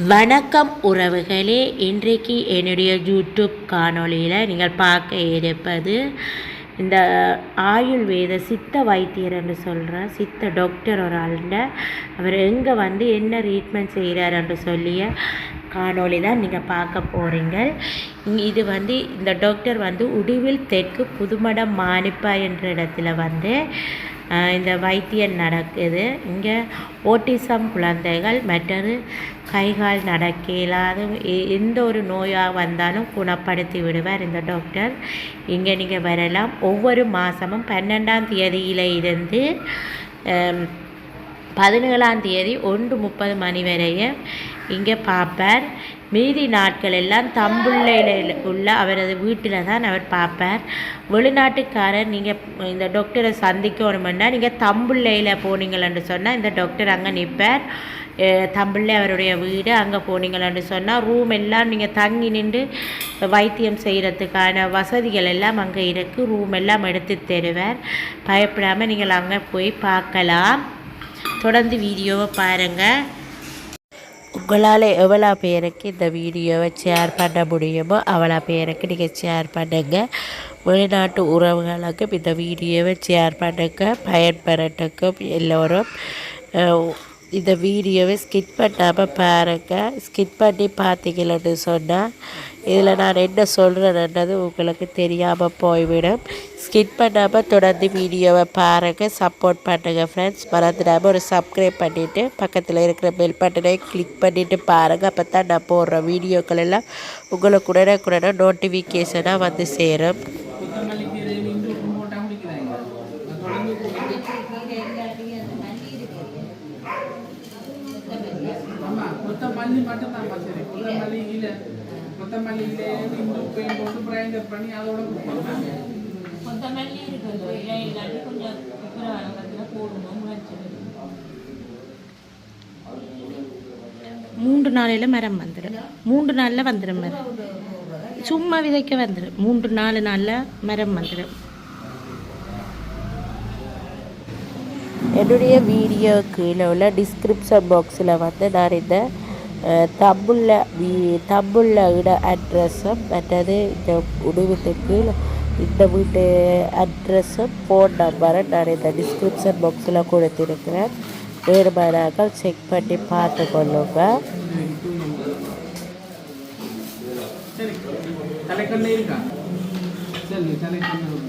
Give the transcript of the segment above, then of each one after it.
வணக்கம் உறவுகளே. இன்றைக்கு என்னுடைய யூடியூப் காணொளியில் நீங்கள் பார்க்க இருப்பது இந்த ஆயுர்வேத சித்த வைத்தியர் என்று சொல்கிற சித்த டாக்டர் ஒரு ஆளுண்ட அவர் எங்கே வந்து என்ன ட்ரீட்மெண்ட் செய்கிறார் என்று சொல்லிய காணொளி தான் நீங்கள் பார்க்க போகிறீங்க இது வந்து இந்த டாக்டர் வந்து உடுவில் தெற்கு புதுமடம் மானிப்பா என்ற இடத்துல வந்து இந்த வைத்தியம் நடக்குது. இங்கே ஓட்டிசம் குழந்தைகள் மற்றது கைகால் நடக்க இல்லாத எந்த ஒரு நோயாக வந்தாலும் குணப்படுத்தி விடுவார் இந்த டாக்டர் இங்கே நீங்கள் வரலாம். ஒவ்வொரு மாதமும் பன்னெண்டாம் தேதியில் இருந்து பதினேழாம் தேதி ஒன்று முப்பது மணி வரையும் இங்கே பார்ப்பார். மீதி நாட்கள் எல்லாம் தம்புள்ளையில் உள்ள அவரது வீட்டில் தான் அவர் பார்ப்பார். வெளிநாட்டுக்காரர் நீங்கள் இந்த டாக்டரை சந்திக்கணுமென்னா நீங்கள் தம்புள்ளையில் போனீங்களன்னு சொன்னால் இந்த டாக்டர் அங்கே நிற்பார். தம்பிள்ளை அவருடைய வீடு அங்கே போனீங்களான்னு சொன்னால் ரூம் எல்லாம் நீங்கள் தங்கி நின்று வைத்தியம் செய்கிறதுக்கான வசதிகள் எல்லாம் அங்கே இருக்குது ரூம் எல்லாம் எடுத்து தருவார். பயப்படாமல் நீங்கள் அங்கே போய் பார்க்கலாம். தொடர்ந்து வீடியோவை பாருங்கள் உங்களால் எவ்வளோ பேருக்கு இந்த வீடியோவை ஷேர் பண்ண முடியுமோ அவ்வளோ பேருக்கு நீங்கள் ஷேர் பண்ணுங்கள் வெளிநாட்டு உறவுகளுக்கும் இந்த வீடியோவை ஷேர் பண்ணுங்கள் பயன்பெறட்டுக்கும் எல்லோரும் இந்த வீடியோவை ஸ்கிப் பண்ணாமல் பாருங்கள் ஸ்கிப் பண்ணி பார்த்தீங்களன்னு சொன்னால் இதில் நான் என்ன சொல்கிறேன்ன்றது உங்களுக்கு தெரியாமல் போய்விடும். ஸ்கிப் பண்ணாமல் தொடர்ந்து வீடியோவை பாருங்கள் சப்போர்ட் பண்ணுங்கள் ஃப்ரெண்ட்ஸ் மறந்துடாமல் ஒரு சப்ஸ்கிரைப் பண்ணிவிட்டு பக்கத்தில் இருக்கிற பெல் பட்டனை கிளிக் பண்ணிவிட்டு பாருங்கள் அப்போ தான் நான் போடுற வீடியோக்கள் எல்லாம் உங்களுக்கு உடனே நோட்டிஃபிகேஷனாக வந்து சேரும். தொடர்ந்து கொத்தமல்லி மட்டும் தான் சரி கொத்தமல்லி கீரை. கொத்தமல்லி இலையில இந்து உப்பையும் போட்டு கிரைண்டர் பண்ணி அதோட கொடுப்பாங்க. கொத்தமல்லி இருக்குது இல்லை இல்லாட்டி கொஞ்சம் உப்புரவாகத்தில் போடணும் முளைச்சி மூன்று நாளையில் மரம் வந்துடும் மூன்று நாளில் வந்துடும் மரம். சும்மா விதைக்க வந்துடும் மூன்று நாலு நாளில் மரம் வந்துடும் என்னுடைய வீடியோ கீழே உள்ள டிஸ்கிரிப்ஷன் பாக்ஸில் வந்து நான் இந்த தம்புள்ள வீ தம்புள்ள இட அட்ரஸும் மற்றது இந்த உணவுத்துக்கு இந்த வீட்டு அட்ரஸும் ஃபோன் நம்பரும் நான் இந்த டிஸ்கிரிப்ஷன் பாக்ஸில் கொடுத்திருக்கிறேன். வேறுமானாக்கள் செக் பண்ணி பார்த்து கொள்ளுங்க. தலைக்கண்ணே இருக்கா? சரி தலைக்கண்ணு.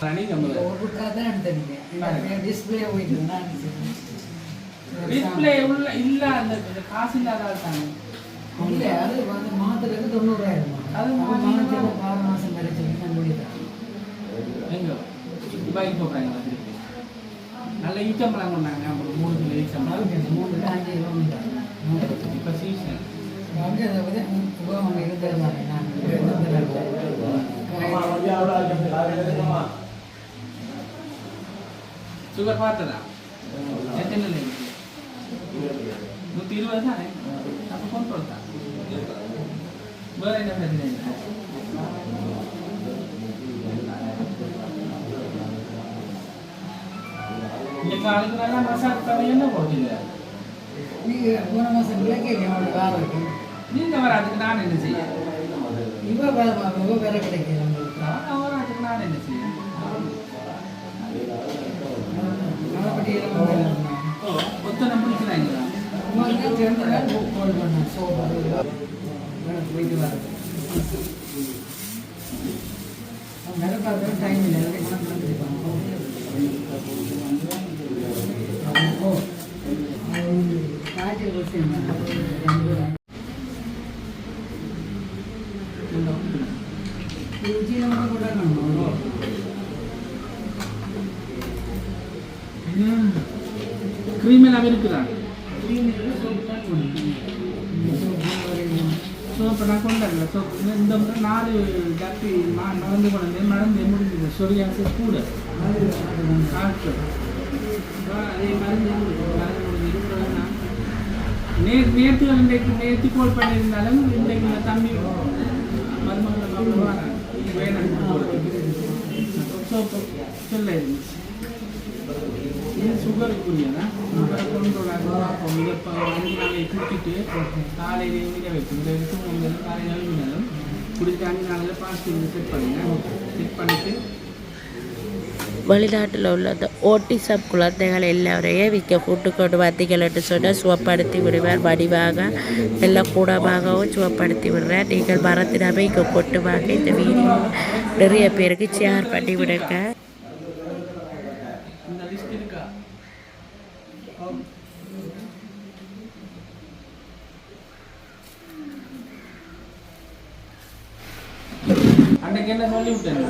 ரணி நம்ம ஒரு கதை எடுத்துருக்கேன் டிஸ்பிளே போயிட்டு டிஸ்பிளே உள்ள இல்ல அந்த காசு இல்லாத ஆள் தானே. இல்லை அது வந்து மாதத்துக்கு தொண்ணூறாயிரம் அது மாதத்துக்கு ஆறு சொல்லி நான் முடிக்கிறேன் எங்க? போடுறாங்க திருப்பி நல்ல ஈச்சம்பழம் கொண்டாங்க அப்புறம் மூணு கிலோ ஈச்சம்பழம் மூணு அஞ்சு கிலோமீட்டர். இப்போ சீசன் அதை வந்து உபயோகம் இருந்தது நான் இருந்தது சுகர் பார்த்ததா எத்தனை இல்லை நூற்றி இருபது தானே அப்போ கண்ட்ரோல் தான் வேற என்ன பிரச்சனை இல்லை இந்த காலத்துல எல்லாம் மசாலா தவிர என்ன போடுறீங்க நீங்கள் போன மாதம் விளக்கேங்க அவங்களோட வேலை இருக்கு நீங்க வர அதுக்கு நான் என்ன செய்ய இவ வேலை இவ வேலை கிடைக்கிது நம்மளுக்கு நான் வர அதுக்கு நான் என்ன செய்ய மலைப்பட்டியில் வேலை இருந்தாங்க ஓ. ஒத்தனை முடிக்கிறாங்களா உங்களுக்கு தெரிஞ்சதா கால் பண்ணேன் ஸோ போயிட்டு வரேன் வேலை பார்க்குற டைம் இல்லை கணக்கு பண்ணிருப்பாங்க ஓ காய்ச்சல் விஷயம் ருச்சி நம்ம கொண்டாடணும் கிரீம் எல்லாம் இருக்குதா சோப்பு நான் கொண்டாடல சோப்பு இந்த முறை நாலு ஜாஸ்தி நான் நடந்து கொண்டு நடந்து முடிஞ்சது சொரியாசு கூட டாக்டர் அதே மருந்து மறந்து முடிஞ்சது நே நேற்று இன்றைக்கு நேற்று கோல் பண்ணியிருந்தாலும் இன்றைக்கு இந்த தம்பி மருமகள் வேணும் சோப்பு சொல்ல இருந்துச்சு இது குடிச்சிட்டு வைக்கும். உங்களுக்கு காலையில் அஞ்சு நாளில் பாசிட்டிவ் செட் பண்ணுங்க. செட் வெளிநாட்டில் உள்ள அந்த ஓட்டிசம் குழந்தைகள் எல்லாரையும் விற்க கூட்டு கொண்டு வந்தீங்கள்னு சொன்னால் சுவப்படுத்தி விடுவார். வடிவாக எல்லாம் கூடமாகவும் சுவப்படுத்தி விடுறார் நீங்கள் மறந்துடாம இங்கே கொண்டு வாங்க. இந்த வீடியோ நிறைய பேருக்கு ஷேர் பண்ணி விடுங்க இந்த லிஸ்ட் இருக்கா ஆம். என்ன சொல்லி விட்டேன்.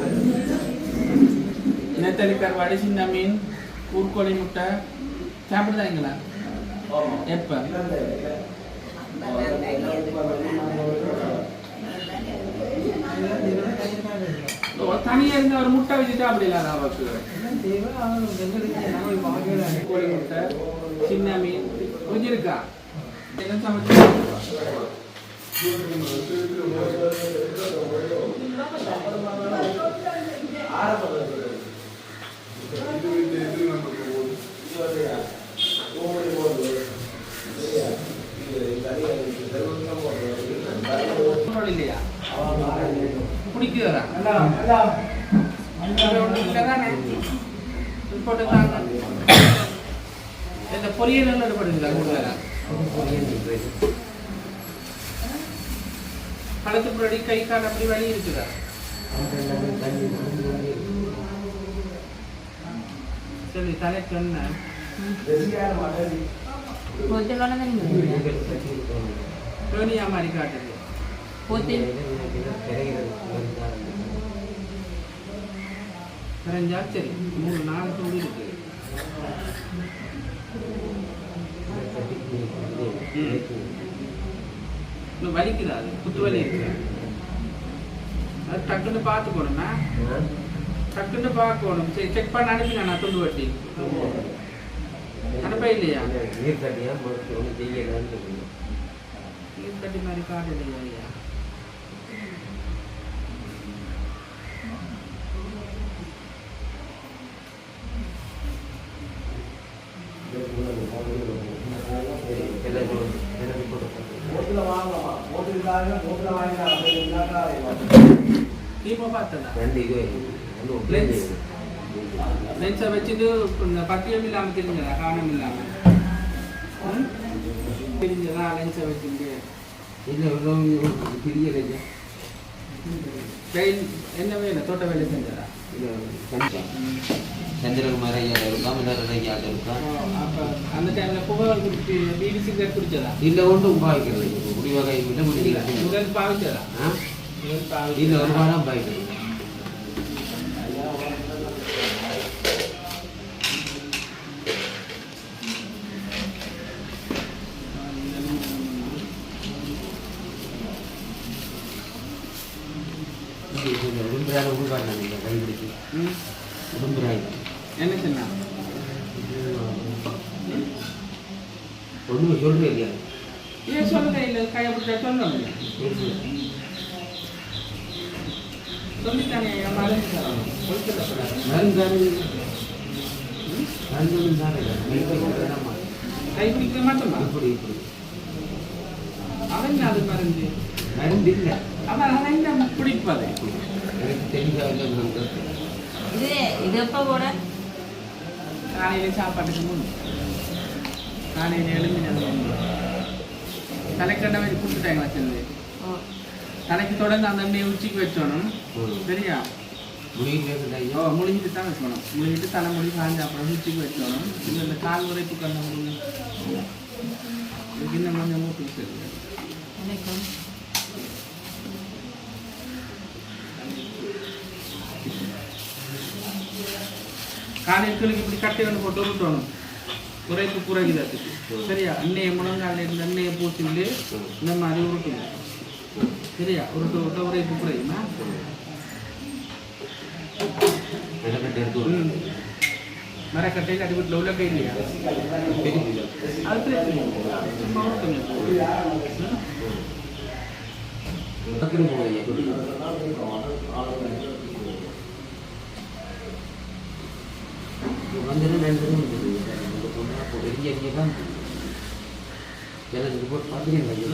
நெத்தலி கருவாடு சின்ன மீன் ஊர்கோழி முட்டை சாப்பிடுதாங்களா எப்ப? தனியா இருந்த ஒரு முட்டை வச்சுட்டு அப்படி இல்லாத அவருக்கு? கோழி முட்டை சின்ன மீன் கொஞ்சம் இருக்கா என்ன சமைச்சு? இந்த பொரியல் எல்லாம் ஈடுபடுங்களா கழுத்து புரடி கை கால் அப்படி வலி இருக்குதா? சரி தலை சொன்ன டோனியா மாதிரி காட்டுது. தெரிஞ்சா சரி மூணு நாலு துண்டு இருக்கு. இன்னும் வலிக்குதா அது குத்து வலி இருக்கு. அது டக்குன்னு பார்த்துக்கணுமா டக்குன்னு பார்க்கணும். சரி செக் பண்ண அனுப்பினா நான் துண்டு வட்டி. அனுப்ப இல்லையா? நீர் தட்டியா நீர் தட்டி மாதிரி காடு இல்லையா ஐயா? தீபம் லென்ஸை வச்சுட்டு இந்த பத்தியம் இல்லாமல் தெரிஞ்சதா காணம் இல்லாமல்? தெரிஞ்சதா லென்ஸை வச்சுட்டு கையில் என்ன வேலை தோட்ட வேலை செஞ்சதா சந்திரகுமார் ஐயா இருக்கா மின்னர் ஐயா இருக்கா அந்த டைமில் புகழ் குடிச்சு பீடி சிகரெட் குடிச்சதா இல்ல ஒன்றும் பாய்க்கிறது குடிவகை இல்லை முடிக்கிறது முதல் பாவிச்சதா ஆ? இல்ல ஒரு பாவிச்சதா வாரம் பாய்க்கிறது ம். உடம்புறாய் என்ன சொன்னா? ஒன்றும் சொல்றேன் இல்லையா? ஏன் சொல்லுங்க இல்லை? கையை பிடிச்சா சொல்லணும் சொல்லித்தானே மருந்து மருந்து மருந்து தானே கை பிடிக்க மாட்டோமா? இப்படி இப்படி. அவன் அது மருந்து? மருந்து இல்லை அவன் பிடிப்பது? எனக்கு தெரிஞ்சாக இது இது எப்போ கூட காலையில சாப்பாட்டுக்கு முன். காலையில எழுந்தினது தலைக்கண்டை வச்சு கொடுத்துட்டாங்க வச்சிருந்து. தலைக்கு தொடர்ந்து அந்த எண்ணெயை உச்சிக்கு வச்சோணும். சரியா? ஓ முழுங்கிட்டு தான் வைக்கணும் முழுங்கிட்டு தலை முடி காஞ்ச அப்புறம் உச்சிக்கு வச்சோணும். இல்லை இந்த கால் உரைப்பு கண்ண முடியும். இன்னும் கொஞ்சம் மூட்டு சரி காலையில் இப்படி கட்டை ஒன்று போட்டு விட்டணும் உரைப்பு குறைகிறதுக்கு சரியா? எண்ணெயை முழங்கால எண்ணெயை பூசிட்டு இந்த மாதிரி உருட்டணும் சரியா? உருட்டு விட்ட உரைப்பு குறையுமா. மரக்கட்டையில் அடி வீட்டில் உள்ள கை இல்லையா கொஞ்சம் நன்றும் எனக்கு பொண்ணு அப்போ வெளியே அங்கே தான் எனக்கு போட்டு பார்த்துக்கிறேன்